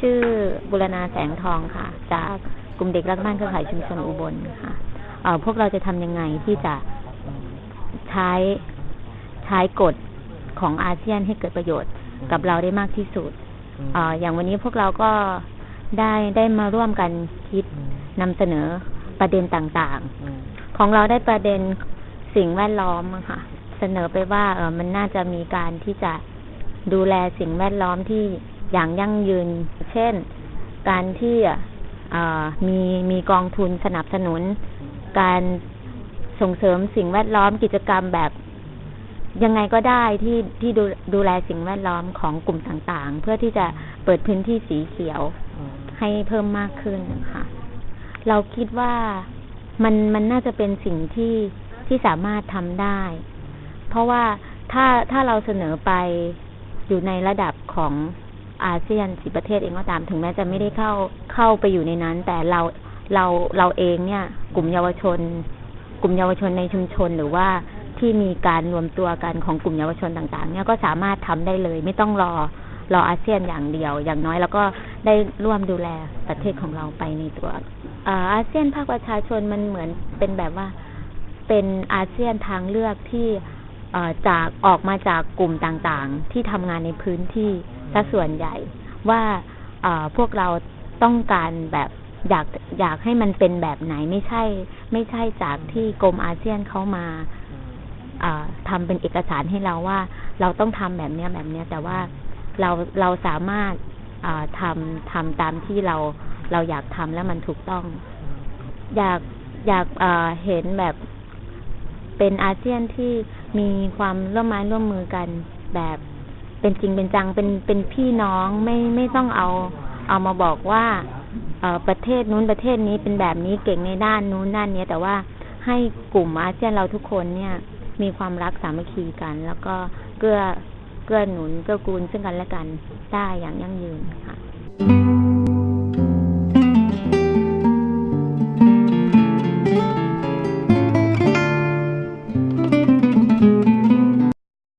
ชื่อบุรณาแสงทองค่ะ จากกลุ่มเด็กรักบ้านเครือข่ายชุมชนอุบลค่ะเอ่อพวกเราจะทำยังไงที่จะใช้ใช้กฎของอาเซียนให้เกิดประโยชน์กับเราได้มากที่สุดเอ่ออย่างวันนี้พวกเราก็ได้ได้มาร่วมกันคิดนำเสนอประเด็นต่างๆ ของเราได้ประเด็น สิ่งแวดล้อมอะค่ะ เสนอไปว่าเออมันน่าจะมีการที่จะดูแลสิ่งแวดล้อมที่อย่างยั่งยืน เช่น การที่อ่อมีมีกองทุนสนับสนุน การส่งเสริมสิ่งแวดล้อมกิจกรรมแบบยังไงก็ได้ที่ที่ดูดูแลสิ่งแวดล้อมของกลุ่มต่างๆ เพื่อที่จะเปิดพื้นที่สีเขียวให้เพิ่มมากขึ้นค่ะเราคิดว่ามันมันน่าจะเป็นสิ่งที่ ที่สามารถทำได้ เพราะว่าถ้าถ้าเราเสนอไปอยู่ในระดับของอาเซียนสิประเทศเองก็ตามถึงแม้จะไม่ได้เข้าเข้าไปอยู่ในนั้น แต่เราเราเราเองเนี่ย กลุ่มเยาวชน กลุ่มเยาวชนในชุมชนหรือว่าที่มีการรวมตัวกันของกลุ่มเยาวชนต่างๆ เนี่ยก็สามารถทำได้เลย ไม่ต้องรอรออาเซียนอย่างเดียว อย่างน้อยแล้วก็ได้ร่วมดูแลประเทศของเราไปในตัวอาเซียนภาคประชาชนมันเหมือนเป็นแบบว่า เป็นอาเซียนทางเลือกที่จากออกมาจากกลุ่มต่างๆ ที่ทำงานในพื้นที่ซะส่วนใหญ่ ว่าพวกเราต้องการแบบอยากอยากให้มันเป็นแบบไหนไม่ใช่ ไม่ใช่จากที่กรมอาเซียนเขามาอ่าทำเป็นเอกสารให้เราว่า เราต้องทำแบบเนี้ยแบบเนี้ย แต่ว่าเราเราสามารถอ่าทำทำตามที่เราเราอยากทำแล้วมันถูกต้อง อยากอยากเห็นแบบ เป็นอาเซียนที่มีความร่วมไม้ร่วมมือกันแบบเป็นจริงเป็นจังเป็นเป็นพี่น้องไม่ไม่ต้องเอาเอามาบอกว่าเอประเทศนู้นประเทศนี้เป็นแบบนี้เก่งในด้านนู้นด้านนี้แต่ว่าให้กลุ่มอาเซียนเราทุกคนเนี่ย มีความรักสามัคคีกัน แล้วก็เกื้อเกื้อหนุนเกื้อกูลซึ่งกันและกันได้อย่างยั่งยืนค่ะ